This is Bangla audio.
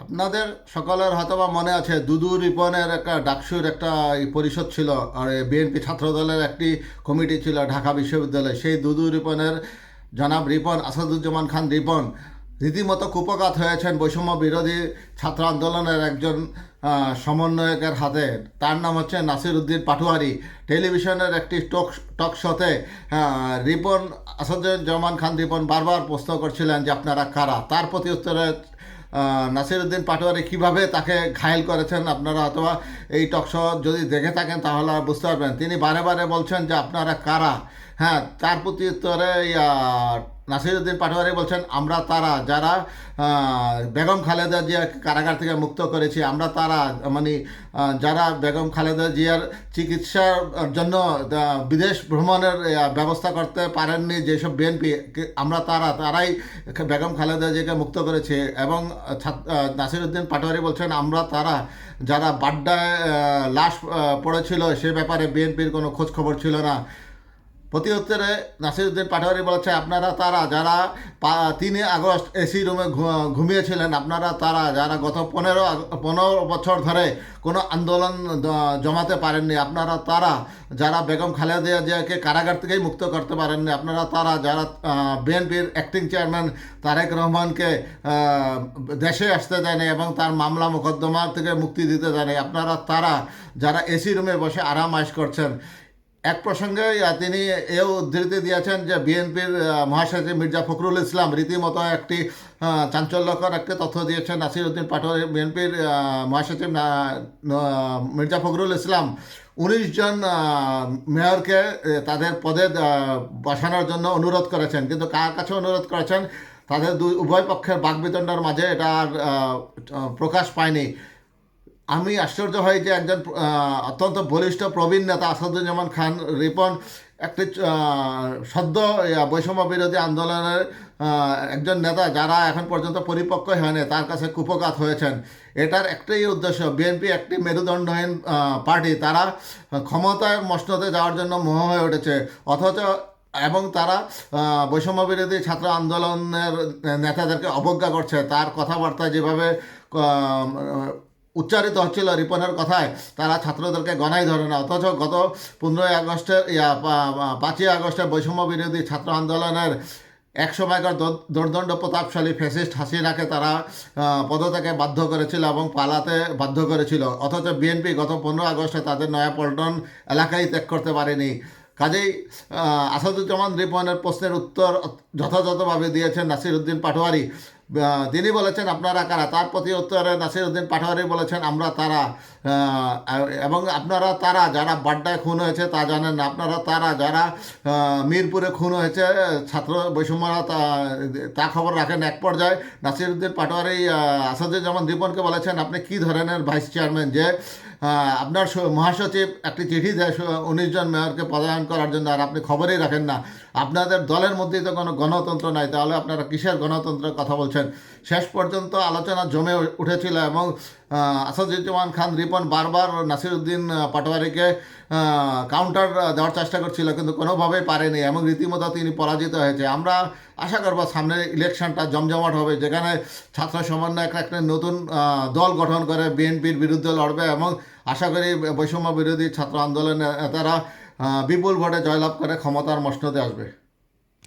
আপনাদের সকলের হয়তো বা মনে আছে, দুদু রিপনের একটা ডাকসুর একটা পরিষদ ছিল, আর বিএনপি ছাত্রদলের একটি কমিটি ছিল ঢাকা বিশ্ববিদ্যালয়ে। সেই দুদু রিপনের জনাব রিপন, আসাদুজ্জামান খান রিপন, রীতিমতো কুপকাত হয়েছেন বৈষম্য বিরোধী ছাত্র আন্দোলনের একজন সমন্বয়কের হাতে। তার নাম হচ্ছে নাসির উদ্দিন পাটুয়ারি। টেলিভিশনের একটি টক টক শোতে রিপন, আসাদুজ্জামান খান রিপন বারবার প্রশ্ন করছিলেন যে আপনারা কারা? তার প্রতি উত্তরে নাসিরুদ্দিন পাটোয়ারি কীভাবে তাকে ঘায়েল করেছেন আপনারা অথবা এই টকশো যদি দেখে থাকেন তাহলে বুঝতে পারবেন। তিনি বারে বারে বলছেন যে আপনারা কারা? হ্যাঁ তার প্রতি উত্তরে নাসিরুদ্দিন পাটোয়ারি বলছেন, আমরা তারা যারা বেগম খালেদা জিয়া কারাগার থেকে মুক্ত করেছি, আমরা তারা মানে যারা বেগম খালেদা জিয়ার চিকিৎসার জন্য বিদেশ ভ্রমণের ব্যবস্থা করতে পারেননি যেসব বিএনপি আমরা তারা, তারাই বেগম খালেদা জিয়াকে মুক্ত করেছে। এবং নাসিরুদ্দিন পাটোয়ারি বলছেন, আমরা তারা যারা বাড্ডায় লাশ পড়েছিল সে ব্যাপারে বিএনপির কোনো খোঁজ খবর ছিল না। প্রতি উত্তরে নাসিরুদ্দিন পাটোয়ারি বলেছে, আপনারা তারা যারা তিন আগস্ট এসি রুমে ঘুমিয়েছিলেন, আপনারা তারা যারা গত পনেরো পনেরো বছর ধরে কোনো আন্দোলন জমাতে পারেননি, আপনারা তারা যারা বেগম খালেদা জিয়াকে কারাগার থেকেই মুক্ত করতে পারেননি, আপনারা তারা যারা বিএনপির অ্যাক্টিং চেয়ারম্যান তারেক রহমানকে দেশে আসতে দেয়নি এবং তার মামলা মোকদ্দমা থেকে মুক্তি দিতে দেয়নি, আপনারা তারা যারা এসি রুমে বসে আরাম আয়েশ করছেন এক প্রসঙ্গে তিনি এও উদ্ধৃতি দিয়েছেন যে বিএনপির মহাসচিব মির্জা ফখরুল ইসলাম রীতিমতো একটি চাঞ্চল্যকর একটি তথ্য দিয়েছেন। নাসিরউদ্দিন পাটোয়ারি বিএনপির মহাসচিব মির্জা ফখরুল ইসলাম। উনিশ জন মেয়রকে তাদের পদে বসানোর জন্য অনুরোধ করেছেন। কিন্তু কার কাছে অনুরোধ করেছেন? তাদের দুই, উভয় পক্ষের বাকবিতণ্ডার মাঝে এটা প্রকাশ পায়নি। আমি আশ্চর্য হই যে একজন অত্যন্ত বলিষ্ঠ প্রবীণ নেতা আসাদুজ্জামান খান রিপন একটি সদ্য বৈষম্য বিরোধী আন্দোলনের একজন নেতা যারা এখন পর্যন্ত পরিপক্ক হয়নি, তার কাছে কুপকাত হয়েছেন। এটার একটাই উদ্দেশ্য, বিএনপি একটি মেরুদণ্ডহীন পার্টি। তারা ক্ষমতায় মসনদে যাওয়ার জন্য মোহ হয়ে উঠেছে। অথচ এবং তারা বৈষম্য বিরোধী ছাত্র আন্দোলনের নেতাদেরকে অবজ্ঞা করছে। তার কথাবার্তা যেভাবে উচ্চারিত হচ্ছিল রিপনের কথায়। তারা ছাত্রদেরকে গণাই ধরে না। অথচ গত পনেরোই আগস্টের, ইয়া পাঁচই আগস্টের বৈষম্য বিরোধী ছাত্র আন্দোলনের এক সময়কার দোর্দণ্ড প্রতাপশালী ফ্যাসিস্ট হাসিনাকে তারা পদত্যাগে বাধ্য করেছিল এবং পালাতে বাধ্য করেছিল। অথচ বিএনপি গত পনেরো আগস্টে তাদের নয়াপল্টন এলাকায় ত্যাগ করতে পারেনি। কাজেই আসাদুজ্জামান রিপনের প্রশ্নের উত্তর যথাযথভাবে দিয়েছেন নাসিরউদ্দিন পাটোয়ারি। তিনি বলেছেন, আপনারা কারা? তার প্রতি উত্তরে নাসিরউদ্দিন পাটোয়ারি বলেছেন, আমরা তারা। এবং আপনারা তারা যারা বাড্ডায় খুন হয়েছে তা জানেন না। আপনারা তারা যারা মিরপুরে খুন হয়েছে, ছাত্র বৈষম্যরা তা খবর রাখেন এক পর্যায়ে। নাসিরউদ্দিন পাটোয়ারি আসাদুজ্জামান রিপনকে বলেছেন, আপনি কি ধরনের ভাইস চেয়ারম্যান? যে আপনার মহাসচিব একটি চিঠি দেয় উনিশ জন মেয়রকে পদায়ন করার জন্য আর আপনি খবরই রাখেন না। আপনাদের দলের মধ্যেই তো কোনো গণতন্ত্র নাই তাহলে আপনারা কিসের গণতন্ত্রের কথা বলছেন? শেষ পর্যন্ত আলোচনা জমে উঠেছিল এবং আসাদুজ্জামান খান রিপন বারবার নাসিরউদ্দিন আহ, পাটোয়ারিকে কাউন্টার দেওয়ার চেষ্টা করছিল কিন্তু কোনোভাবেই পারেনি এবং রীতিমতো তিনি পরাজিত হয়েছে। আমরা আশা করব সামনে ইলেকশনটা জমজমাট হবে, যেখানে ছাত্র সমন্বয় একটা একটা নতুন দল গঠন করে বিএনপির বিরুদ্ধে লড়বে এবং আশা করি বৈষম্য বিরোধী ছাত্র আন্দোলনের নেতারা বিপুল ভোটে জয়লাভ করে ক্ষমতার মসনদে আসবে।